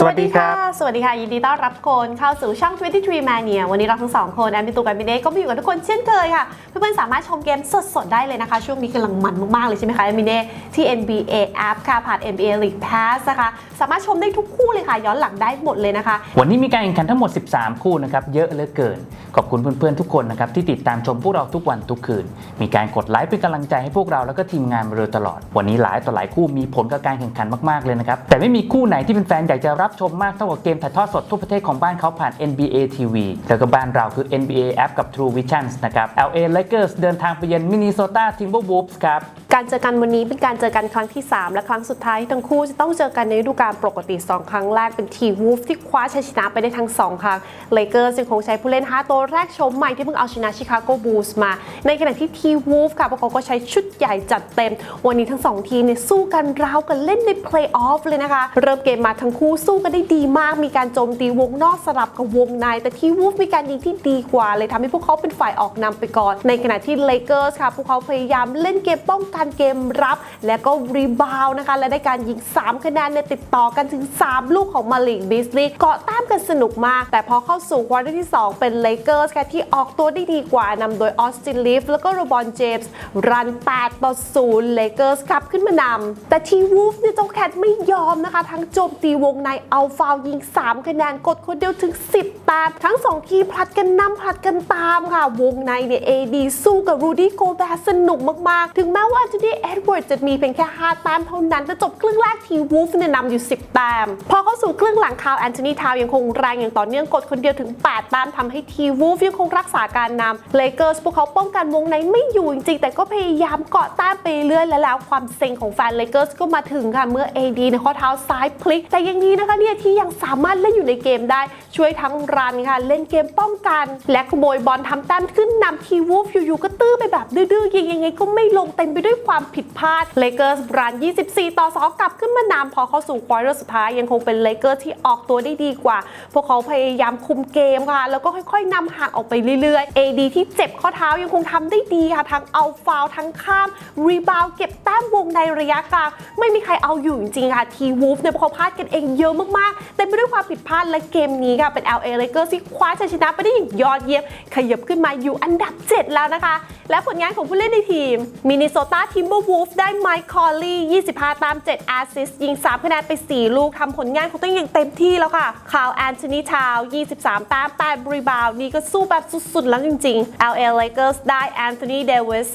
สวัสดีครับ สวัสดีค่ะ ยินดีต้อนรับคนเข้าสู่ช่อง 23 Mania วันนี้เราทั้งสองคน แอมพิตูกับมิเน่ก็มาอยู่กับทุกคนเช่นเคยค่ะ เพื่อนๆ สามารถชมเกมสดๆ ได้เลยนะคะ ช่วงนี้กำลังมันมากๆ เลยใช่ไหมคะแอมมิเน่ที่ NBA App ค่ะ ผ่าน NBA League Pass นะคะ สามารถชมได้ทุกคู่เลยค่ะ ย้อนหลังได้หมดเลยนะคะ วันนี้มีการแข่งขันทั้งหมด 13 คู่นะครับ เยอะเหลือเกิน ขอบคุณเพื่อนๆ ทุกคนนะครับที่ติดตามชมพวกเราทุกวันทุกคืน มีการกดไลค์เป็นกำลังใจให้พวกเราแล้วก็ทีมงานมาโดยตลอด วันนี้หลายต่อหลายคู่มีผลกับการแข่งขันมากๆเลยนะครับแต่ไม่มีคู่ไหนที่เป็นแฟนๆอยากจะรับชมมากเท่ากับเกมถ่ายทอดสดทั่วประเทศของบ้านเขาผ่าน NBA TV แล้วก็บ้านเราคือ NBA App กับ True Visions นะครับ LA Lakers เดินทางไปเยือน Minnesota Timberwolves ครับการเจอกันวันนี้เป็นการเจอกันครั้งที่ 3 และครั้งสุดท้ายที่ทั้งคู่จะต้องเจอกันในฤดูกาลปกติ 2 ครั้งแรกเป็นทีวูฟที่คว้าชัยชนะไปได้ทั้ง 2 ครั้งเลเกอร์ยังคงใช้ผู้เล่น 5 ตัวแรกชมใหม่ที่เพิ่งเอาชนะชิคาโกบูลส์มา ในขณะที่ทีวูฟค่ะพวกเขาก็ใช้ชุดใหญ่จัดเต็ม วันนี้ทั้ง 2 ทีมเนี่ยสู้กันราวกันเล่นในเพลย์ออฟเลยนะคะ เริ่มเกมมาทั้งคู่สู้กันได้ดีมาก มีการโจมตีวงนอกสลับกับวงใน แต่ทีวูฟมีการยิงที่ดีกว่า เลยทำให้พวกเขาเป็นฝ่ายออกนำไปก่อน ในขณะที่เลเกอร์สค่ะพวกเขาพยายามเล่นเกมป้องกันเกมรับ และก็รีบาวนะคะ และได้การยิง 3 คะแนนในติดต่อกันถึง 3 ลูกของมาลิกบิสลีย์เกาะแต้ กันสนุกมาก แต่พอเข้าสู่ควอเตอร์ที่ 2 เป็นเลเกอร์สค่ะที่ออกตัวได้ดีกว่านำโดยออสตินลิฟแล้วก็โรบอนเจมส์รัน 8 ต่อ 0 เลเกอร์สกลับขึ้นมานำแต่ทีวูฟเนี่ยเจ้าแคทไม่ยอมนะคะ ทั้งโจมตีวงในเอาฟาวยิง 3 คะแนนกดคนเดียวถึง 10แต้มทั้ง 2 ทีผลัดกันนำผลัดกันตามค่ะ วงในเนี่ย AD สู้กับรูดี้โกแบสนุกมาก ๆ ถึงแม้ว่าจะได้เอ็ดเวิร์ดจะมีเพียงแค่ 5 แต้มเท่านั้นแต่จบครึ่งแรกทีวูฟเนี่ยนำอยู่ 10 แต้มพอเข้าสู่ครึ่งหลังคาวแอนโทนีทาวยังคงแรงอย่างต่อเนื่องกดคนเดียวถึง 8ต้มทำให้ทีวูฟยังคงรักษาการนำเลเกอร์สพวกเขาป้องกันวงในไม่อยู่จริงๆแต่ก็พยายามเกาะต้มไปเรื่อยและแล้วความเซ็งของแฟนเลเกอร์สก็มาถึงค่ะเมื่อ AD ในข้อเท้าซ้ายพลิก แต่ยังดีนะคะเนี่ยที่ยังสามารถเล่นอยู่ในเกมได้ ช่วยทั้งรันค่ะ เล่นเกมป้องกัน และขโมยบอลทำแต้มขึ้นนำทีวูฟอยู่ๆก็ตื้อไปแบบดื้อๆยิงยังไงก็ไม่ลงเต็มไปด้วยความผิดพลาดเลเกอร์สรัน 24 ต่อ 2 กลับขึ้นมานำพอเข้าสู่ควอเตอร์สุดท้ายยังคงเป็นเลเกอร์ที่ออกตัวได้ดีกว่าพวกเขาพยายามคุมเกมค่ะ แล้วก็ค่อยๆนำห่างออกไปเรื่อยๆ AD ที่เจ็บข้อเท้ายังคงทำได้ดีค่ะ ทั้งเอาฟาวทั้งข้าม รีบาวเก็บแต้มวงในระยะกลาง ไม่มีใครเอาอยู่จริงๆค่ะ ทีวูฟเนี่ยพวกเขาพลาดกันเองเยอะมากๆ เต็มไปด้วยความผิดพลาดและเกมนี้ค่ะเป็น LA Lakers ที่คว้าชัยชนะไปได้อย่างยอดเยี่ยมขยับขึ้นมาอยู่อันดับ 7 แล้วนะคะ และผลงานของผู้เล่นในทีมมินนิโซตาทิมเบอร์วูฟได้ไมค์คอลลี่25 ตาม 7 แอสซิสต์ยิง 3 คะแนนไป 4 ลูกทำผลงานของตัวเองอย่างเต็มที่แล้วค่ะคาวแอนโทนีทาว23แต้ม8ริบาวนี่ก็สู้แบบสุดๆ แล้วจริงๆ LA Lakers ได้แอนโทนีเดวิส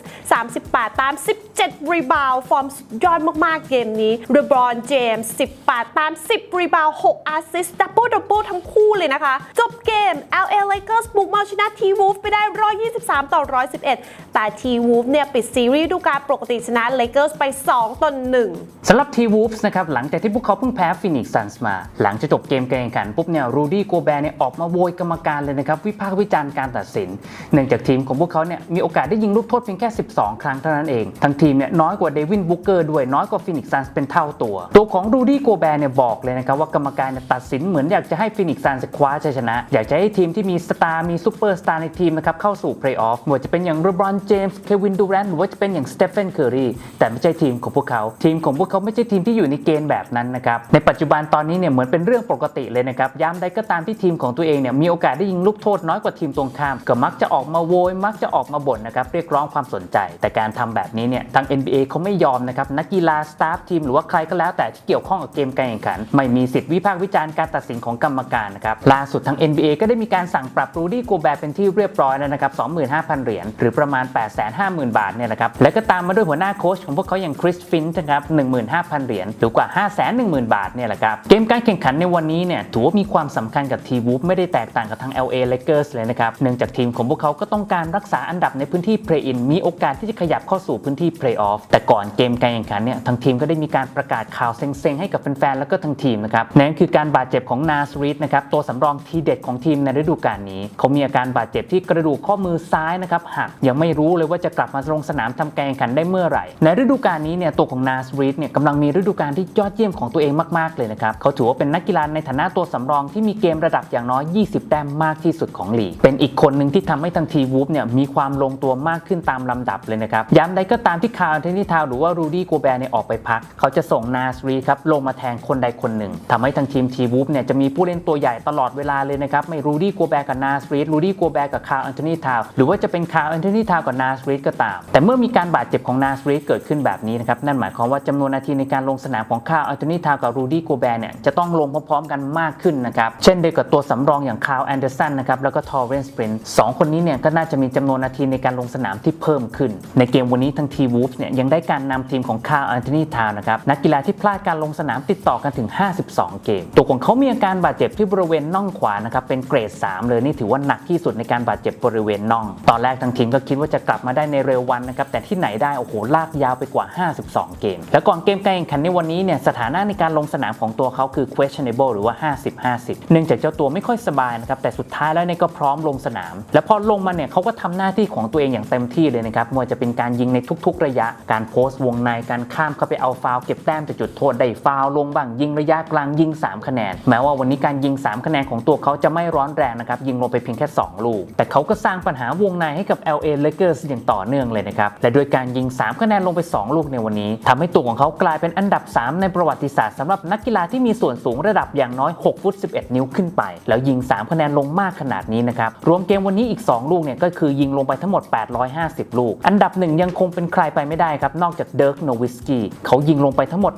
38แต้ม10 7 รีบาวฟอร์มยอดมากๆ เกมนี้เรบรอนเจมส์10ปาตาม 10 รีบาว6อาซิสดับเบิลดับเบิลทั้งคู่เลยนะคะ จบเกม LA Lakers บุกมาชนะทีวูฟไปได้ 123 ต่อ 111 แต่ทีวูฟเนี่ยปิดซีรีส์ดูการปกติชนะ Lakers ไป 2ต่อน1สำหรับทีวูฟส์นะครับ หลังจากที่พวกเขาเพิ่งแพ้ฟินิกซ์ซันส์มา หลังจะจบเกมการแข่งขันปุ๊บเนี่ยรูดี้โกแบร์เนี่ยออกมาโวยกรรมการเลยนะครับ วิพากษ์วิจารณ์การตัดสิน เนื่องจากทีมของพวกเขาเนี่ยมีโอกาสได้ยิงลูกโทษเพียงแค่ 12 ครั้งเท่านั้นเองทั้งทีมเนี่ยน้อยกว่าเดวินบุกเกอร์ด้วยน้อยกว่าฟินิกซ์ซันเป็นเท่าตัว ตัวของรูดี้โกแบร์เนี่ยบอกเลยนะครับว่ากรรมการเนี่ยตัดสินเหมือนอยากจะให้ฟินิกซ์ซันสคว้าชัยชนะ อยากจะให้ทีมที่มีสตาร์มีซูเปอร์สตาร์ในทีมนะครับเข้าสู่เพลย์ออฟไม่ว่าจะเป็นอย่างเรบรอนเจมส์เควินดูแรนหรือว่าจะเป็นอย่างสเตฟ n นเคอรีแต่ไม่ใช่ทีมของพวกเขา ทีมของพวกเขาไม่ใช่ทีมที่อยู่ในเกณฑ์แบบนั้นนะครับในปัจจุบันตอนนี้เนี่ยเหมือนเป็นเรื่องปกติเลยนะครับยามใดก็ตามที่ทีมของตัวเองเนี่ยมีโอกาสได้ยิงลูกโทษน้อยกว่าทีมตรงข้ามก็มักจะออกมาโวยมักจะออกมาบ่นนะครับเรียกร้องความสนใจ แต่การทำแบบนี้เนี่ยทาง NBA เขาไม่ยอมนะครับนักกีฬาสตาฟทีมหรือว่าใครก็แล้วแต่ที่เกี่ยวข้องกับเกมการแข่งขัน ไม่มีสิทธิ์วิพากษ์วิจารณ์การตัดสินของกรรมการนะครับล่าสุดทาง NBA ก็ได้มีการสั่งปรับรูดี้โกแบร์เป็นที่เรียบร้อยแล้วนะครับ25,000 เหรียญหรือประมาณ 850,000 บาทเนี่ยนะครับและก็ตามมาด้วยหัวหน้าโค้ชของพวกเขาอย่างคริสฟินช์นะครับ15,000 เหรียญหรือกว่า 510,000 บาทเนี่ยแหละครับเกมการแข่งขันในวันนี้เนี่ยถือว่ามีความสำคัญกับทีวูฟไม่ได้แตกต่างกับทาง LA Lakers เลยนะครับเนื่องจากทีมของพวกเขาก็ต้องการรักษาอันดับในพื้นที่ Play-in มีโอกาสที่จะขยับเข้าสู่พื้นที่ Play-off แต่ก่อนเกมการแข่งขันเนี่ยทางทีมก็ได้มีการประกาศข่าวเซ็งๆ ให้กับแฟนๆ แล้วก็ทางทีมนะครับนั่นคือการบาดเจ็บของนาสรีดนะครับตัวสำรองทีเด็ดของทีมในฤดูกาลนี้ เขามีอาการบาดเจ็บที่กระดูกข้อมือซ้ายนะครับหักยังไม่รู้เลยว่าจะกลับมาลงสนามทำการแข่งขันได้เมื่อไหร่ ในฤดูกาลนี้เนี่ยตัวของนาสรีดเนี่ยกำลังมีฤดูกาลที่ยอดเยี่ยมของตัวเองมากๆเลยนะครับเขาถือว่าเป็นนักกีฬาในฐานะตัวสำรองที่มีเกมระดับอย่างน้อย 20 แต้มมากที่สุดของลีกเป็นอีกคนหนึ่งที่ทำให้ทางทีวูฟเนี่ยมีความลงตัวมากขึ้นตามลำดับเลยนะครับย้ำใดก็ตามที่คาร์ลเทนนิทาวหรือว่ารูดี้โกแบร์เนี่ยออกไปพัก เขาจะส่งนาสรีครับลงมาแทนคนใดคนหนึ่งทำให้ทางทีมทีวูฟเนี่ยจะมีผู้เล่นตัวใหญ่ตลอดเวลาเลยนะครับไม่รูดี้โกแบร์กับนาสรีรูดี้โกแบร์กับคาร์ลเทนนิทาวหรือว่าจะเป็นคาร์ลเทนนิทาวกับนาสรีก็ตาม แต่เมื่อมีการบาดเจ็บของนาสรีเกิดขึ้นแบบนี้นะครับนั่นหมายความว่าจำนวนนาทีในการลงสนามของคาร์ลเทนนิทาวกับรูดี้โกแบร์เนี่ยจะต้องลงพร้อมๆกันมากขึ้นนะครับเช่นเดียวกับตัวสำรองอย่างคาร์แอนเดอร์สันนะครับแล้วก็ทอร์เรนสปรินสองคนนี้เนี่ยก็น่าจะมีจำนวนนาทีในการลงสนามที่เพิ่มขึ้น ในเกมวันนี้ทางทีวูฟเนี่ยยังได้การนำทีมของคาร์ลแอนโทนีทาวนะครับนักกีฬาที่พลาดการลงสนามติดต่อกันถึง 52 เกม ตัวของเขามีอาการบาดเจ็บที่บริเวณน่องขวานะครับเป็นเกรด 3 เลยนี่ถือว่าหนักที่สุดในการบาดเจ็บบริเวณน่อง ตอนแรกทางทีมก็คิดว่าจะกลับมาได้ในเร็ววันนะครับแต่ที่ไหนได้โอ้โหลากยาวไปกว่า 52 เกม แล้วก่อนเกมการแข่งขันในวันนี้เนี่ยสถานะในการลงสนามของตัวเขาคือ questionable หรือว่า 50-50 เนื่องจากเจ้าตัวไม่ค่อยสบายนะครับแต่สุดท้ายแล้วเนี่ยก็พร้อมลงสนาม แล้วพอลงมาเนี่ยเขาก็ทำหน้าที่ของตัวเองอย่างเต็มที่เลยนะครับไม่ว่าจะเป็นการยิงในทุกๆระยะ การโพสต์วงในการข้ามเข้าไปเอาฟาวเก็บแต้มจากจุดโทษได้ฟาวลงบ้างยิงระยะกลางยิง 3 คะแนน แม้ว่าวันนี้การยิง 3 คะแนนของตัวเขาจะไม่ร้อนแรงนะครับยิงลงไปเพียงแค่ 2 ลูก แต่เขาก็สร้างปัญหาวงในให้กับ LA Lakers อย่างต่อเนื่องเลยนะครับและโดยการยิง 3 คะแนนลงไป 2 ลูกในวันนี้ทำให้ตัวของเขากลายเป็นอันดับ 3 ในประวัติศาสตร์สำหรับนักกีฬาที่มีส่วนสูงระดับอย่างน้อย6ฟุต11 นิ้วขึ้นไป แล้วยิง 3 คะแนนลงมากขนาดนี้นะครับรวมเกมวันนี้อีก 2 ลูกเนี่ยก็คือยิงลงไปทั้งหมด 850 ลูก อันดับหนึ่งยังคงเป็นใครไปไม่ได้ครับ นอกจากเดิร์กโนวิสกี้เขายิงลงไปทั้งหมด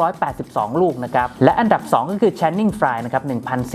1,982 ลูกนะครับ และอันดับ 2 ก็คือแชนนิงฟรายนะครับ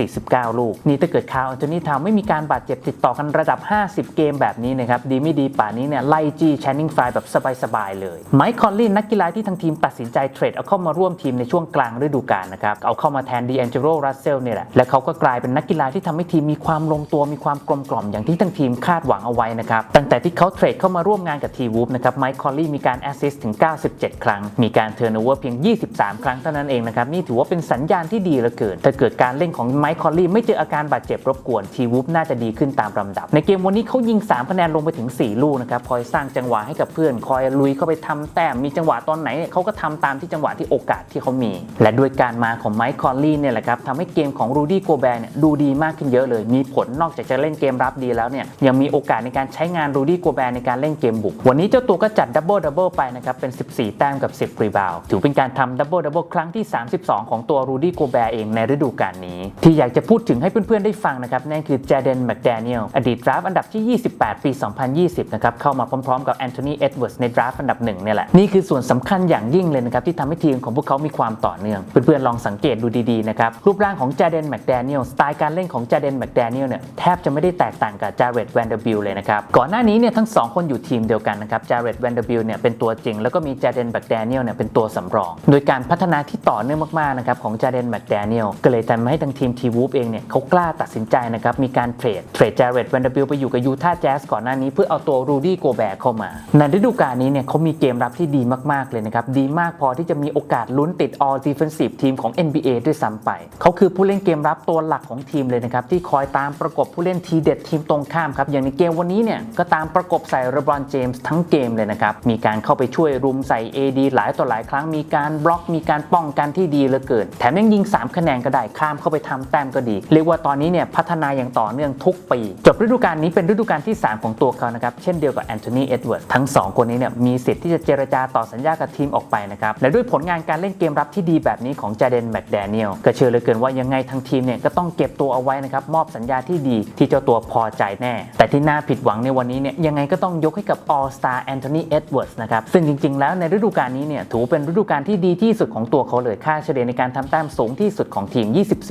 1,049 ลูก นี่ถ้าเกิดคาร์ลอันโทนีทาวไม่มีการบาดเจ็บติดต่อกันระดับ 50 เกมแบบนี้นะครับ ดีไม่ดีป่านนี้เนี่ยไล่จี้แชนนิงฟรายแบบสบายๆเลยไมค์คอนลีนนักกีฬาที่ทางทีมตัดสินใจเทรดเอาเข้ามาร่วมทีมในช่วงกลางฤดูกาลนะครับเอาเข้ามาแทนดีแองเจโรรัสเซลเนี่ยแหละและเขาก็กลายเป็นนักกีฬาที่ทำให้ทีมมีความลงตัวมีความกลมกล่อมอย่างที่ทางทีมคาดหวังเอาไว้นะครับตั้งแต่ที่เขาเทรดเข้ามาร่วมงานกับทีวูฟนะครับไมค์คอนลีมีการแอสซิสต์ถึง 97 ครั้ง มีการเทอร์โนเวอร์เพียง 23 ครั้งเท่านั้นเองนะครับ นี่ถือว่าเป็นสัญญาณที่ดีเหลือเกิน ถ้าเกิดการเล่นของไมค์คอนลีไม่เจออาการบาดเจ็บรบกวน ทีวูฟน่าจะดีขึ้นตามลำดับ ในเกมวันนี้เขายิง 3 คะแนนลงไปถึง 4 ลูกนะครับ คอยสร้างจังหวะให้กับเพื่อน คอยลุยเข้าไปทำแต้ม มีจังหวะตอนไหนเขาก็ทำตามที่จังหวะที่โอกาสที่เขามี และด้วยการมาของไมค์คอนลีเนี่ยแหละครับทำให้เกมของรูดี้โกแบร์เนี่ยดูดีมากขึ้นเยอะเลย มีผลนอกจากจะเล่นเกมรับดีแล้วเนี่ยยังมีโอกาสในการใช้งานรูดี้โกแบร์ในการเล่นเกมบุก วันนี้เจ้าตัวก็จัดดับเบิลดับเบิลไปนะครับเป็น 14 แต้มกับ 10 รีบาวถือเป็นการทำดับเบิลดับเบิลครั้งที่ 32 ของตัวรูดี้โกแบร์เองในฤดูกาลนี้ ที่อยากจะพูดถึงให้เพื่อนๆได้ฟังนะครับนั่นคือเจเดนแมคแดเนียลอดีตดราฟอันดับที่ 28 ปี 2020 นะครับเข้ามาพร้อมๆกับแอนโทนีเอ็ดเวิร์ดในดราฟอันดับหนึ่งเนี่ยแหละนี่คือส่วนสำคัญอย่างยิ่งเลยนะครับที่ทำให้ทีมของพวกเขามีความต่อเนื่อง เพื่อนๆลองสังเกตดูดีๆนะครับรูปร่างของเจเดนแมคแดเนียลสไตล์การเล่นของเจเดนแมคแดเนียลเนี่ยแทบจะไม่ได้แตกต่างกับจาเรตแวนเดอร์บิลเลยนะครับก่อนหน้านี้เนี่ยทั้งสองคนอยู่ทีมเดียวกันนะครับจาเรตแวนเดอร์บิลเนี่ยเป็นตัวจริง แล้วก็มีจาเดนแมคแดเนียลเนี่ยเป็นตัวสำรอง โดยการพัฒนาที่ต่อเนื่องมากๆนะครับของจาเดนแมคแดเนียลก็เลยทำให้ทางทีมทีวูฟเองเนี่ยเขากล้าตัดสินใจนะครับมีการเทรดเทรดจาเรตแวนเดอร์บิลไปอยู่กับยูทาห์แจ๊สก่อนหน้านี้เพื่อเอาตัวรูดี้โกแบร์เข้ามา ในฤดูกาลนี้เนี่ยเขามีเกมรับที่ดีมากๆเลยนะครับดีมากพอที่จะมีโอกาสลุ้นติด All Defensive ทีมของ NBA ด้วยซ้ำไป เขาคือผู้เล่นเกมรับตัวหลักของทีมเลยนะครับที่คอยตามประกบผู้เล่นทีเด็ดทีมตรงข้ามครับอย่างในเกมวันนี้เนี่ยก็ตามประกบใส่เรบรอนเจมส์ทั้งเกมเลยนะครับมีการเข้าไปช่วยรุมใส่ AD หลายต่อหลายครั้งมีการบล็อกมีการป้องกันที่ดีเหลือเกิน แถมยังยิง 3 คะแนนก็ได้ข้ามเข้าไปทำแต้มก็ดี เรียกว่าตอนนี้เนี่ยพัฒนาอย่างต่อเนื่องทุกปี จบฤดูกาลนี้เป็นฤดูกาลที่ 3 ของตัวเขานะครับเช่นเดียวกับแอนโทนีเอ็ดเวิร์ดทั้ง 2 คนนี้เนี่ยมีสิทธิ์ที่จะเจรจาต่อสัญญากับทีมออกไปนะครับและด้วยผลงานการเล่นเกมรับที่ดีแบบนี้ของจาเดนแมคแดเนียลก็เชื่อเลือเกินว่ายังไงทางทีมเนี่ยก็ต้องเก็บตัวเอาไว้นะครับมอบสัญญาที่ดีที่เจ้าตัวพอใจแน่ แต่ที่น่าผิดหวังในวันนี้เนี่ยยังไงก็ต้องยกให้กับ All Star Anthony Edwards นะครับซึ่งจริง ๆ แล้วในฤดูกาลนี้เนี่ยถือเป็นฤดูกาลที่ดีที่สุดของตัวเขาเลยค่าเฉลี่ยในการทำแต้มสูงที่สุดของทีม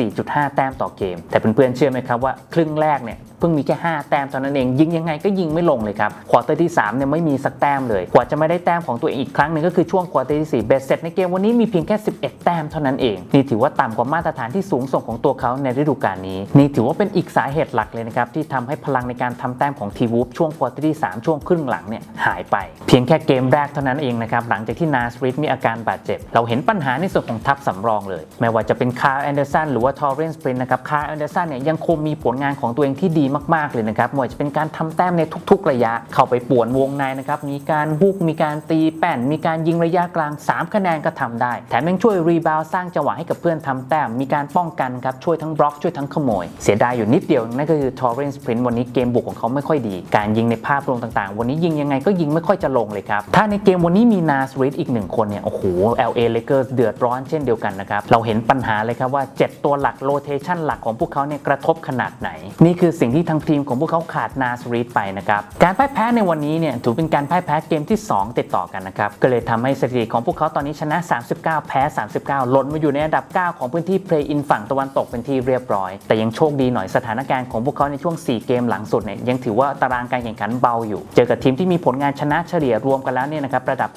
24.5 แต้มต่อเกม แต่เพื่อนๆเชื่อไหมครับว่าครึ่งแรกเนี่ยเพิ่งมีแค่ 5 แต้มเท่านั้นเอง ยิงยังไงก็ยิงไม่ลงเลยครับควอเตอร์ที่3เนี่ยไม่มีสักแต้มเลย กว่าจะไม่ได้แต้มของตัวเองอีกครั้งหนึ่งก็คือช่วงควอเตอร์ที่4เบสเสร็จในเกมวันนี้มีเพียงแค่ 11 แต้มเท่านั้นเอง นี่ถือว่าต่ำกว่ามาตรฐานที่สูงส่งของตัวเขาในฤดูกาลนี้ นี่ถือว่าเป็นอีกสาเหตุหลักเลยนะครับที่ทำให้พลังในการทำแต้มของทีวูฟช่วงควอเตอร์ที่3ช่วงครึ่งหลังเนี่ยหายไปเพียงแค่เกมแรกเท่านั้นเองนะครับ หลังจากที่นาสริดมีอาการบาดเจ็บ เราเห็นปัญหาในส่วนของทัพสำรองเลย ไม่ว่าจะเป็นคาร์แอนเดอร์สันหรือว่าทอร์เรนสปรินนะครับคาร์แอนเดอร์สันเนี่ยยังคงมีผลงานของตัวเองที่ดีมากๆเลยนะครับไม่ว่าจะเป็นการทำแต้มในทุก ๆ ระยะ เข้าไปป่วนวงในนะครับมีการบุกมีการตีแป้น มีการยิงระยะกลาง 3 คะแนนก็ทำได้ แถมยังช่วยรีบาวสร้างจังหวะให้กับเพื่อนทำแต้มมีการป้องกันครับช่วยทั้งบล็อกช่วยทั้งขโมย เสียดายอยู่นิดเดียวนั่นก็คือทอร์เรนส์พรินวันนี้เกมบุกของเขาไม่ค่อยดี การยิงในภาพรวมต่างๆ วันนี้ยิงยังไงก็ยิงไม่ค่อยจะลงเลยครับ ถ้าในเกมวันนี้มีนาสริดอีกหนึ่งคนเนี่ย โอ้โห LA Lakers เดือดร้อนเช่นเดียวกันนะครับ เราเห็นปัญหาเลยครับว่า 7 ตัวหลักโรเทชันหลักของพวกเขาเนี่ยกระทบขนาดไหน นี่คือสิ่งที่ทางทีมของพวกเขาขาดนาสริดไปนะครับ การพ่ายแพ้ในวันนี้เนี่ยถือเป็นการพ่ายแพ้เกมที่ 2 ติดต่อกันนะครับ ก็เลยทำให้สถิติของพวกเขาตอนนี้ชนะ 39 แพ้ 39 หล่นมาอยู่ในอันดับ 9 ของพื้นที่เพลย์อินฝั่งตะวันตกเป็นที่เรียบร้อย แต่ยังโชคดีหน่อยสถานการณ์ของพวกเขาในช่วง 4 เกมหลังสุดเนี่ยยังถือว่าตารางการแข่งขันเบาอยู่ เจอกับทีมที่มีผลงานชนะเฉลี่ยรวมกันแล้วเนี่ยนะครับระดับ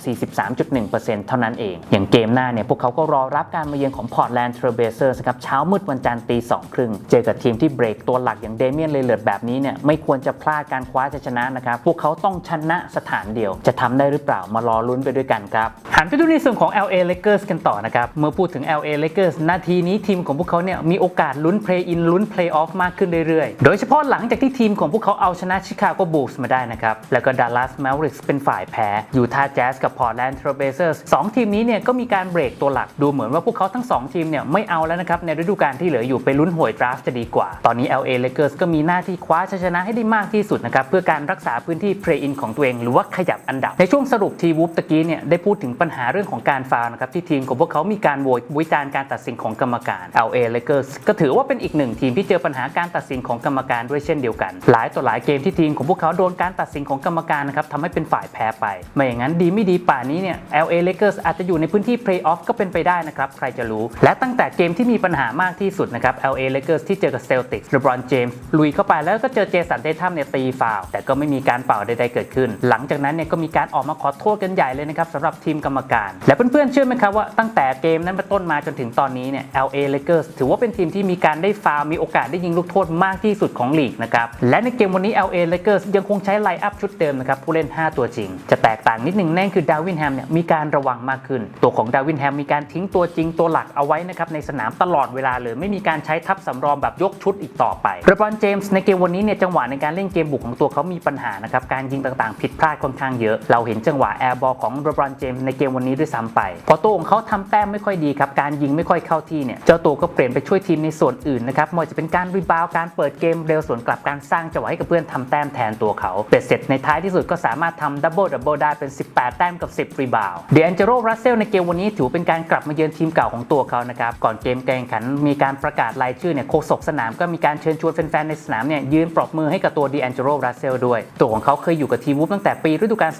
43.1%เท่านั้นเอง อย่างเกมหน้าเนี่ยพวกเขาก็รอรับการมาเยือนของ Portland Trail Blazers ครับเช้ามืดวันจันทร์ตีสองครึ่งเจอกับทีมที่เบรกตัวหลักอย่างเดเมียนเลเลร์ดแบบนี้เนี่ยไม่ควรจะพลาดการคว้าชัยชนะนะครับพวกเขาต้องชนะสถานเดียว จะทำได้หรือเปล่ามารอลุ้นไปด้วยกันครับหันไปดูในส่วนของ LA Lakers กันต่อนะครับเมื่อพูดถึง LA Lakers นาทีนี้ทีมของพวกเขาเนี่ยมีโอกาสลุ้น Play In ลุ้น Play Off มากขึ้นเรื่อยๆ โดยเฉพาะหลังจากที่ทีมของพวกเขาเอาชนะชิคาโกบูลส์มาได้นะครับแล้วก็ Dallas Mavericks เป็นฝ่ายแพ้ยูทาห์แจ๊สกับ Portland Trail Blazers สองทีมนี้เนี่ยก็มีการเบรกตัวหลักดูเหมือนว่าพวกเขาทั้งสองทีมเนี่ยไม่เอาแล้วนะครับในฤดูกาลที่เหลืออยู่ไปลุ้นหวยดราฟต์จะดีกว่า ตอนนี้ LA Lakers ก็มีหน้าที่คว้าชัยชนะให้ได้มากที่สุดนะครับเพื่อการรักษาพื้นที่ Play In ของตัวเองหรือว่าขยับอันดับ ในช่วงสรุปทีวูฟตะกี้เนี่ยได้พูดถึงปัญหาเรื่องของการฟาวนะครับที่ทีมของพวกเขามีการโวยวิจารณ์การตัดสินของกรรมการ LA Lakers ก็ถือว่าเป็นอีกหนึ่งทีมที่เจอปัญหาการตัดสินของกรรมการด้วยเช่นเดียวกัน หลายต่อหลายเกมที่ทีมของพวกเขาโดนการตัดสินของกรรมการนะครับทำให้เป็นฝ่ายแพ้ไป ไม่อย่างนั้นดีไม่ดีป่านนี้เนี่ย LA Lakers อาจจะอยู่ในพื้นที่ Playoff ก็เป็นไปได้นะครับ ใครจะรู้ และตั้งแต่เกมที่มีปัญหามากที่สุดนะครับ LA Lakers ที่เจอกับ Celtics LeBron James ลุยเข้าไปแล้วก็เจอเจสันเดทัมเนี่ยตีฟาวแต่ก็ไม่มีการเป่าใดๆเกิดขึ้น หลังจากนั้นเนี่ยก็มีการออกมาขอโทษกันใหญ่เลยนะครับสำหรับทีมกรรมการ และเพื่อนๆเชื่อไหมครับว่าตั้งแต่เกมนั้นเป็นต้นมาจนถึงตอนนี้เนี่ย LA Lakers ถือว่าเป็นทีมที่มีการได้ฟาวมีโอกาสได้ยิงลูกโทษมากที่สุดของลีกนะครับและในเกมวันนี้ LA Lakers ยังคงใช้ไลน์อัพชุดเดิมนะครับผู้เล่น 5 ตัวจริงจะแตกต่างนิดนึงนั่นคือดาวินแฮมเนี่ยมีการระวังมากขึ้น ตัวของดาวินแฮมมีการทิ้งตัวจริงตัวหลักเอาไว้นะครับในสนามตลอดเวลาเลย ไม่มีการใช้ทัพสำรองแบบยกชุดอีกต่อไปเรบรอนเจมส์ในเกมวันนี้เนี่ยจังหวะในการเล่นเกมบุกของตัวเขามีปัญหานะครับการยิงต่างๆ ผิดพลาดค่อนข้างเยอะ เราเห็นจังหวะแอร์บอลของเรบรอนเจมส์ในเกมวันนี้ด้วยซ้ำไปพอตัวของเขาทำแต้มไม่ค่อยดีครับการยิงไม่ค่อยเข้าที่เนี่ยเจ้าตัวก็เปลี่ยนไปช่วยทีมในส่วนอื่นนะครับไม่ว่าจะเป็นการรีบาวการเปิดเกมเร็วสวนกลับการสร้างจังหวะให้กับเพื่อนทำแต้มแทนตัวเขาเป็ดเสร็จในท้ายที่สุดก็สามารถทำดับเบิลดับเบิลได้เป็น 18 แต้มกับ 10 รีบาวด์เดนเจโรรัสเซลในเกมวันนี้ถือเป็นการกลับมาเยือนทีมเก่าของตัวเขานะครับ ก่อนเกมแข่งขันมีการประกาศรายชื่อเนี่ยโฆษกสนามก็มีการเชิญชวนแฟนๆในสนามเนี่ยยืนปรบมือให้กับตัวดีแอนเจโรรัสเซลด้วย ตัวของเขาเคยอยู่กับทีมวูฟตั้งแต่ปีฤดูกาล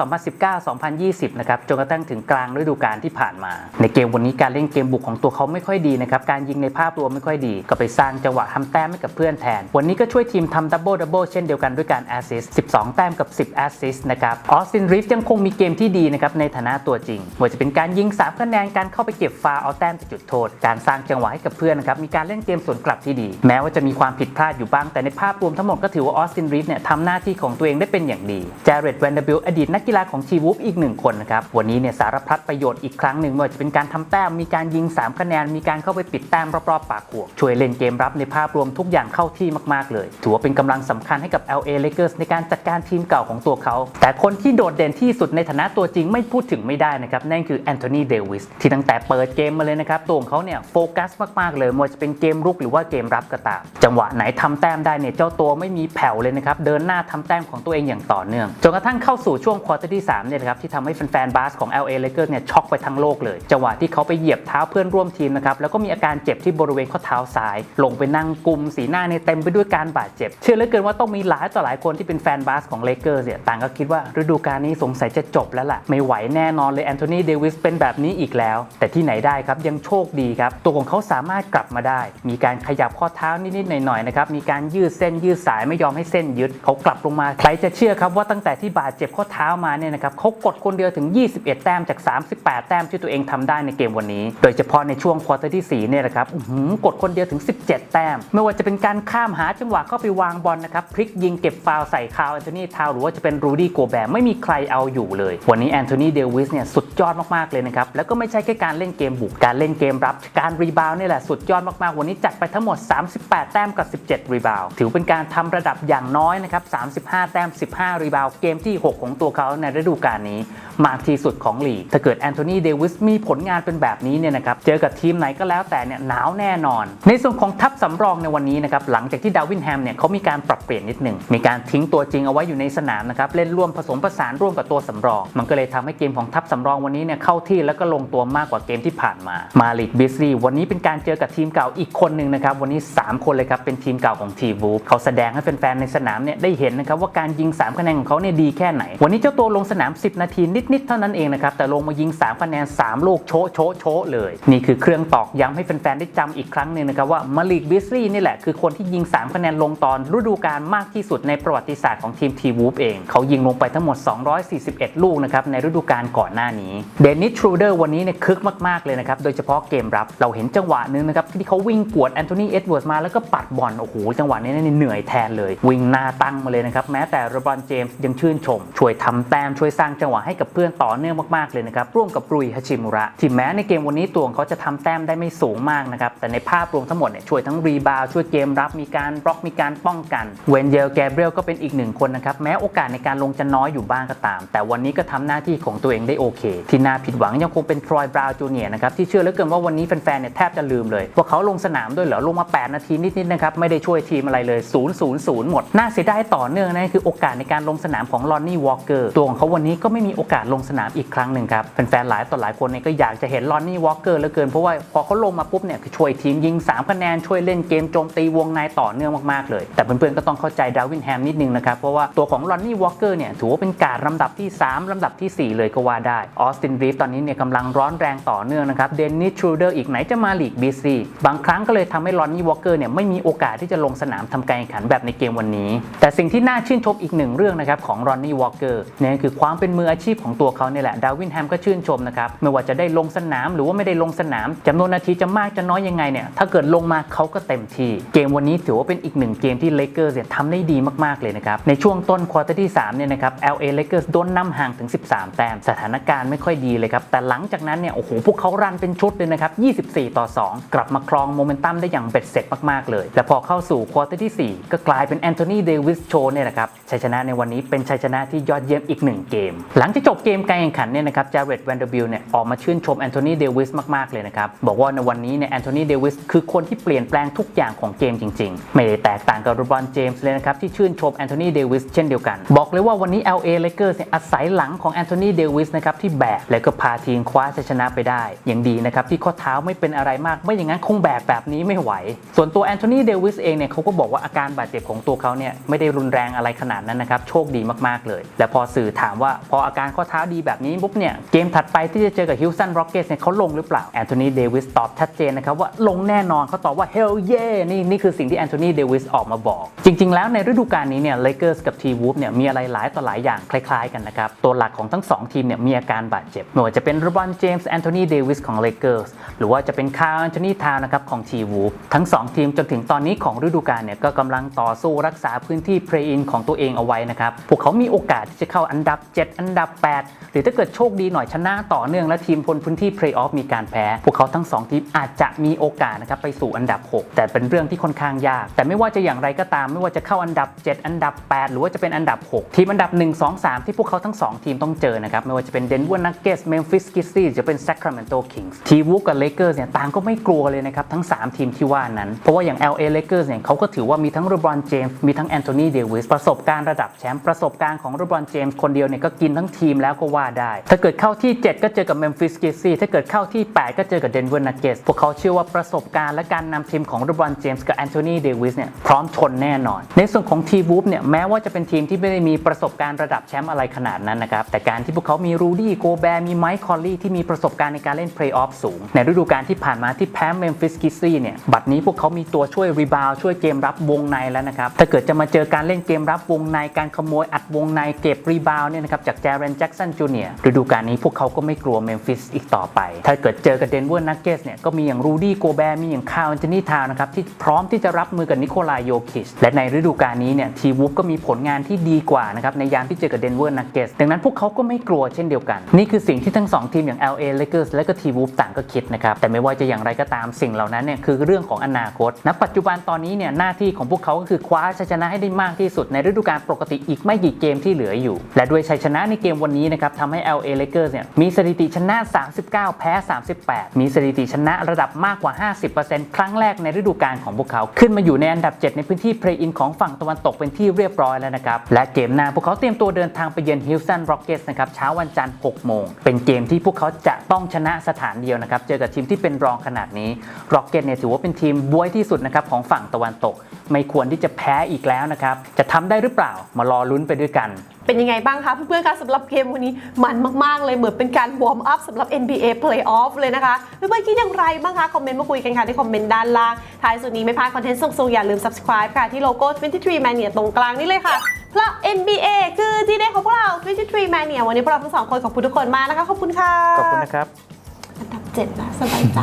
2019-2020 นะครับจนกระทั่งถึงกลางฤดูกาลที่ผ่านมา ในเกมวันนี้การเล่นเกมบุกของตัวเขาไม่ค่อยดีนะครับการยิงในภาพรวมไม่ค่อยดี ก็ไปสร้างจังหวะทำแต้มให้กับเพื่อนแทน วันนี้ก็ช่วยทีมทำดับเบิลดับเบิลเช่นเดียวกันด้วยการแอสซิสต์12 แต้มกับ 10แอสซิสต์นะครับออสตินริฟยังคงมีเกมที่ดีนะครับในฐานะตัวจริงไม่ว่าจะเป็นการยิง3คะแนนการเข้าไปเก็บฟาวเอาแต้มจากจุดโทษ การสร้างจังหวะให้กับเพื่อนนะครับมีการเล่นเกมสวนกลับที่ดี แม้ว่าจะมีความผิดพลาดอยู่บ้างแต่ในภาพรวมทั้งหมดก็ถือว่าออสตินริฟเนี่ยทำหน้าที่ของตัวเองได้เป็นอย่างดีจาเรตแวนเดอร์บิลอดีตนักกีฬาของทีวูฟอีกหนึ่งคนนะครับวันนี้เนี่ยสารพัดประโยชน์อีกครั้งหนึ่งไม่ว่าจะเป็นการทำแต้มมีการยิง 3 คะแนน มีการเข้าไปปิดแต้มรอบๆปากขวกช่วยเล่นเกมรับในภาพรวมทุกอย่างเข้าที่มากๆเลย ถือว่าเป็นกำลังสำคัญให้กับ LA Lakers ในการจัดการทีมเก่าของตัวเขา แต่คนที่โดดเด่นที่สุดในฐานะตัวจริงไม่พูดถึงไม่ได้นะครับ นั่นคือแอนโทนีเดวิสที่ตั้งแต่เปิดเกมมาเลยนะครับ ตัวของเขาเนี่ยโฟกัสมาก ๆ เลยไม่ว่าจะเป็นเกมรุกหรือว่าเกมรับก็ตามจังหวะไหนทำแต้มได้เนี่ยเจ้าตัวไม่มีแผ่วเลยนะครับ เดินหน้าทำแต้มของตัวเองอย่างต่อเนื่องจนกระทั่งเข้าสู่ช่วงควอเตอร์ที่3เนี่ยนะครับที่ทำให้แฟนๆบาสของ LA Lakers เนี่ยช็อกไปทั้งโลกเลยจังหวะที่เขาไปเหยียบเท้าเพื่อนร่วมทีมนะครับแล้วก็มีอาการเจ็บที่บริเวณข้อเท้าซ้าย ลงไปนั่งกุมสีหน้าเนี่ยเต็มไปด้วยการบาดเจ็บ เชื่อเหลือเกินว่าต้องมีหลายต่อหลายคนที่เป็นแฟนบาสของเลเกอร์เนี่ยต่างก็คิดว่าฤดูกาลนี้สงสัยจะจบแล้วล่ะ ไม่ไหวแน่นอนเลยแอนโทนีเดวิสเป็นแบบนี้อีกแล้ว แต่ที่ไหนได้ครับยังโชคดีครับ ตัวของเขาสามารถกลับมาได้ มีการขยับข้อเท้านิดๆหน่อยๆนะครับมีการยืดเส้นยืดสายไม่ยอมให้เส้นยึดเขากลับลงมาใครจะเชื่อครับว่าตั้งแต่ที่บาดเจ็บข้อเท้ามาเนี่ยนะครับเขากดคนเดียวถึง 21 แต้มจาก 38 แต้มที่ตัวเองทำได้ในเกมวันนี้ โดยเฉพาะในช่วงควอเตอร์ที่4เนี่ยนะครับหือกดคนเดียวถึง 17 แต้ม ไม่ว่าจะเป็นการข้ามหาจังหวะเข้าไปวางบอลนะครับพลิกยิงเก็บฟาวใส่คาร์ลแอนโทนีทาวหรือว่าจะเป็นรูดี้โกแบร์ไม่มีใครเอาอยู่เลย วันนี้แอนโทนีเดวิสเนี่ยสุดยอดมากๆเลยนะครับ แล้วก็ไม่ใช่แค่การเล่นเกมบุก การเล่นเกมรับ การรีบาวด์นี่แหละสุดยอดมากๆ วันนี้จัดไปทั้งหมด 38 แต้มกับ 17 รีบาวด์ถือเป็นการทำระดับอย่างน้อยนะครับ 35 แต้ม 15 รีบาวด์เกมที่ 6 ของตัวเขาในฤดูกาลนี้ มากที่สุดของลีก ถ้าเกิดแอนโทนีเดวิสมีผลงานเป็นแบบนี้เนี่ยนะครับ เจอกับทีมไหนก็แล้วแต่เนี่ยหนาวแน่นอน ในส่วนของทัพสำรองในวันนี้นะครับ หลังจากที่ดาวินแฮมเนี่ยเขามีการปรับเปลี่ยนนิดหนึ่ง มีการทิ้งตัวจริงเอาไว้อยู่ในสนามนะครับ เล่นร่วมผสมผสานร่วมกับตัวสำรอง มันก็เลยทำให้เกมของทัพสำรองวันนี้เนี่ยเข้าที่แล้วก็ลงตัวมากกว่าเกมที่ผ่านมา มาลิกบิสลีวันนี้เป็นการเจอกับทีมเก่าอีกคนหนึ่งนะครับ วันนี้ 3 คนเลยครับ เป็นทีมเก่าของทีวูฟเขาแสดงให้แฟนๆในสนามเนี่ยได้เห็นนะครับว่าการยิง 3 คะแนนของเขาเนี่ยดีแค่ไหน วันนี้เจ้าตัวลงสนาม 10 นาทีนิดๆเท่านั้นเองนะครับ แต่ลงมายิง 3 คะแนน 3 ลูกโชโชโชเลย นี่คือเครื่องตอกย้ำให้แฟนๆได้จำอีกครั้งหนึ่งนะครับว่ามาลิกบิสลีนี่แหละคือคนที่ยิง 3 คะแนนลงตอนฤดูกาลมากที่สุดในประวัติศาสตร์ของทีมทีวูฟเองเขายิงลงไปทั้งหมด241 ลูกนะครับในฤดูกาลก่อนหน้านี้ เดนิสทรูเดอร์วันนี้เนี่ยคึกมากๆเลยนะครับ โดยเฉพาะเกมรับเราเห็นจังหวะหนึงนะครับที่เขาวิ่งกวดแอนโทนีเอ็ดเวิร์ดมาแล้วก็ปัดบอลโอ้โหจังหวะนี้เนี่ยเหนื่อยแทนเลย วิ่งหน้าตั้งมาเลยนะครับแม้แต่โรบอนเจมส์ยังชื่นชม ช่วยทำแต้มช่วยสร้างจังหวะให้กับเพื่อนต่อเนื่องมากๆเลยนะครับร่วมกับรุยฮาชิมุระที่แม้ในเกมวันนี้ตัวของเขาจะทำแต้มได้ไม่สูงมากนะครับแต่ในภาพรวมทั้งหมดเนี่ยช่วยทั้งรีบาวช่วยเกมรับมีการบล็อกมีการป้องกันเวนเยลแกเบรียลก็เป็นอีกหนึ่งคนนะครับแม้โอกาสในการลงจะน้อยอยู่บ้างก็ตามแต่วันนี้ก็ทำหน้าที่ของตัวเองได้โอเค ที่น่าผิดหวังยังคงเป็นทรอยบราวน์จูเนียร์นะครับที่เชื่อเหลือเกินว่าวันนี้แฟนๆเนี่ยแทบจะลืมเลย ว่าเขาลงสนามด้วยเหรอลงมา 8 นาทีนิดๆนะครับไม่ได้ช่วยทีมอะไรเลย 0 0 0 หมด น่าเสียดายต่อเนื่องนะคือโอกาสในการลงสนามของลอนนี่วอลเกอร์ตัวของเขาวันนี้ก็ไม่มีโอกาสลงสนามอีกครั้งหนึ่งครับแฟนๆหลายต่อหลายคนเนี่ยก็อยากจะเห็นลอนนี่วอลเกอร์เหลือเกินเพราะว่าพอเขาลงมาปุ๊บเนี่ยคือช่วยทีมยิง3คะแนนช่วยเล่นเกมโจมตีวงในต่อเนื่องมากๆเลย แต่เพื่อนๆก็ต้องเข้าใจดาวินแฮมนิดนึงนะครับเพราะว่าตัวของลอนนี่วอลเกอร์เนี่ยถือว่าเป็นการลำำดับที่ 3 ลำดับทีสี่ 4 เลยก็ว่าได้ออสตินรีฟตอนนี้เนี่ยกำลังร้อนแรงต่อเนื่องนะครับเดนนิสทรูเดอร์อีกไหนจะมาลีกบีซีบางครั้งก็เลยทำให้ลอนนี่วอลเกอร์เนี่ยไม่มีโอกาสที่จะลงสนามทำการแข่งขันแบบในเกมวันนี้ แต่สิ่งที่น่าชื่นชมอีกหนึ่งเรื่องนะครับของรอนนี่วอลเกอร์เนั่นคือความเป็นมืออาชีพของตัวเขาเนี่ยแหละดาวินแฮมก็ชื่นชมนะครับไม่ว่าจะได้ลงสนามหรือว่าไม่ได้ลงสนามจำนวนนาทีจะมากจะน้อยยังไงเนี่ยถ้าเกิดลงมาเขาก็เต็มที่ เกมวันนี้ถือว่าเป็นอีกหนึ่งเกมที่เลเกอร์เนี่ยทำได้ดีมากๆเลยนะครับในช่วงต้นควอเตอร์ที่3เนี่ยนะครับ LA Lakers โดนนำห่างถึง 13 แต้มสถานการณ์ไม่ค่อยดีเลยครับ แต่หลังจากนั้นเนี่ยโอ้โหพวกเขารันเป็นชุดเลยนะครับ 24 ต่อ 2 กลับมาครองโมเมนตัมได้อย่างเบ็ดเสร็จมาก ๆ เลย และพอเข้าสู่ควอเตอร์ที่ 4 ก็กลายเป็นแอนโทนีเดวิสโชเนี่ยแหละครับชัยชนะในวันนี้เป็นชัยชนะที่ยอดเยี่ยมอีกหนึ่งเกม หลังจากจบเกมการแข่งขันเนี่ยนะครับจาเรตแวนเดอร์บิลเนี่ยออกมาชื่นชมแอนโทนีเดวิสมากๆเลยนะครับบอกว่าในวันนี้เนี่ยแอนโทนีเดวิสคือคนที่เปลี่ยนแปลงทุกอย่างของเกมจริง ๆ ไม่ได้แตกต่างกับโรบรอนเจมส์เลยนะครับที่ชื่นชมแอนโทนีเดวิสเช่นเดียวกัน บอกเลยว่าวันนี้ LA Lakers เนี่ยอาศัยหลังของแอนโทนีเดวิสนะครับที่แบกและก็พาทีมคว้าชัยชนะไปได้อย่างดีนะครับที่ข้อเท้าไม่เป็นอะไรมาก ไม่อย่างนั้นคงแบกแบบนี้ไม่ไหว ส่วนตัวแอนโทนีเดวิสเองเนี่ยเขาก็บอกว่าอาการบาดเจ็บของตัวเขาเนี่ยไม่ได้รุนแรงอะไรขนาดนั้นนะครับโชคดีมากๆเลย และพอสื่อถามว่าพออาการข้อเท้าดีแบบนี้ปุ๊บเนี่ยเกมถัดไปที่จะเจอกับฮิลสันร็อกเก็ตเนี่ยเขาลงหรือเปล่าแอนโทนีเดวิสตอบชัดเจนนะครับว่าลงแน่นอนเขาตอบว่า hell yeah นี่นี่คือสิ่งที่แอนโทนีเดวิสออกมาบอก จริง ๆ แล้วในฤดูกาลนี้เนี่ยเลเกอร์สกับทีวูฟเนี่ยมีอะไรหลายต่อหลายอย่างคล้ายกันนะครับ ตัวหลักของทั้งสองทีมเนี่ยมีอาการบาดเจ็บไม่ว่าจะเป็นรบอนเจมส์แอนโทนีเดวิสของเลเกอร์สหรือว่าจะเป็นคาร์แอนโทนีทาวนะครับของทีวูทั้งสองทีมจนถึงตอนนี้ของฤดูกาลเนี่ยก็กำลังต่อสู้รักษาพื้นที่เพลย์อินของตัวเองเอาไว้นะครับพวกเขามีโอกาสที่จะเข้าอันดับ 7 อันดับ 8 หรือถ้าเกิดโชคดีหน่อยชนะต่อเนื่องและทีมพ้นพื้นที่เพลย์ออฟมีการแพ้ พวกเขาทั้ง 2 ทีมอาจจะมีโอกาสนะครับไปสู่อันดับ 6 แต่เป็นเรื่องที่ค่อนข้างยาก แต่ไม่ว่าจะอย่างไรก็ตาม ไม่ว่าจะเข้าอันดับ 7 อันดับ 8 หรือว่าจะเป็นอันดับ 6 ทีมอันดับ 1 2 3ที่พวกเขาทั้ง 2 ทีมต้องเจอนะครับ ไม่ว่าจะเป็นเดนเวอร์นักเก็ตเมมฟิสกิซี่จะเป็น Sacramento Kings ทีวูฟกับเลเกอร์เนี่ยต่างก็ไม่กลัวเลยนะครับ ทั้ง 3 ทีมที่ว่านั้น เพราะว่าอย่าง LA Lakers เนี่ยเขาก็ถือว่ามีทั้งโรบรอนเจมส์มีทั้งแอนโทนีเดวิสประสบการณ์ระดับแชมป์ประสบการณ์ของโรบรอนเจมส์คนเดียวเนี่ยก็กินทั้งทีมแล้วก็ว่าได้ ถ้าเกิดเข้าที่ 7 ก็เจอกับเมมฟิสกิซี่ถ้าเกิดเข้าที่ 8 ก็เจอกับเดนเวอร์นักเก็ตพวกเขาเชื่อว่าประสบการณ์และการนำทีมของโรบรอนเจมส์กับแอนโทนีเดวิสเนี่ยพร้อมชนแน่นอน ในส่วนของทีวูฟเนี่ยแม้ว่าจะเป็นทีมที่ไม่ได้มีประสบการณ์ระดับแชมป์อะไรขนาดนั้นนะครับ แต่การที่พวกเขามีรูดี้โกแบร์มีไมค์คอลลี่ที่มีประสบการณ์ในการเล่นเพลย์ออฟสูง ในฤดูกาลที่ผ่านมาที่แพ้เมมฟิสกิซี่เนี่ย บัดนี้พวกเขามีตัวช่วยรีบาวช่วยเกมรับวงในแล้วนะครับ ถ้าเกิดจะมาเจอการเล่นเกมรับวงในการขโมยอัดวงในเก็บรีบาวเนี่ยนะครับจากแจเรนแจ็กสันจูเนียร์ฤดูกาลนี้พวกเขาก็ไม่กลัวเมมฟิสอีกต่อไป ถ้าเกิดเจอกับเดนเวอร์นักเก็ตเนี่ยก็มีอย่างรูดี้โกแบร์มีอย่างคาร์ลเจนี่ทาวนะครับที่พร้อมที่จะรับมือกับนิโคลายโยคิชและในฤดูกาลนี้เนี่ยทีวูฟก็มีผลงานที่ดีกว่านะครับในยามที่เจอกับเดนเวอร์นักเก็ตดังนั้นพวกเขาก็ไม่กลัวเช่นเดียวกัน นี่คือสิ่งที่ทั้งสองทีมอย่าง LA Lakers และก็ทีวูฟต่างก็คิดนะครับ แต่ไม่ว่าจะอย่างไรก็ตามสิ่งเหล่านั้นเนี่ยคือเรื่องของอนาคตณปัจจุบันตอนนี้เนี่ยหน้าที่ของพวกเขาก็คือคว้าชัยชนะให้ได้มากที่สุดในฤดูกาลปกติอีกไม่กี่เกมที่เหลืออยู่ และด้วยชัยชนะในเกมวันนี้นะครับทำให้ LA Lakers เนี่ยมีสถิติชนะ 39 แพ้ 38 มีสถิติชนะระดับมากกว่า 50%ครั้งแรกในฤดูกาลของพวกเขาขึ้นมาอยู่ในอันดับ 7 ในพื้นที่ Play-in ของฝั่งตะวันตกเป็นที่เรียบร้อยแล้วนะครับและเกมหน้าพวกเขาเตรียมตัวเดินทางไปเยือนฮิลสันร็อกเก็ตนะครับเช้าวันจันทร์ 6 โมง เป็นเกมที่พวกเขาจะต้องชนะสถานเดียวนะครับ เจอกับทีมที่เป็นรองขนาดนี้ร็อกเก็ตเนี่ยถือว่าเป็นทีมบวยที่สุดนะครับของฝั่งตะวันตก ไม่ควรที่จะแพ้อีกแล้วนะครับ จะทำได้หรือเปล่ามารอลุ้นไปด้วยกัน เป็นยังไงบ้างคะเพื่อนๆคะสำหรับเกมวันนี้มันมากๆเลยเหมือนเป็นการวอร์มอัพสำหรับ NBA Playoff เลยนะคะเพื่อนๆคิดอย่างไรบ้างคะ คอมเมนต์มาคุยกันค่ะที่คอมเมนต์ด้านล่าง ท้ายสุดนี้ไม่พลาดคอนเทนต์ส่งๆอย่าลืม subscribe ค่ะที่โลโก้ 23 Mania ตรงกลางนี่เลยค่ะเพราะ NBA คือที่ได้ของพวกเรา 23 Mania วันนี้พวกเราทั้งสองคนขอบคุณทุกคนมากนะคะขอบคุณค่ะขอบคุณนะครับอันดับเจ็ดนะสบายใจ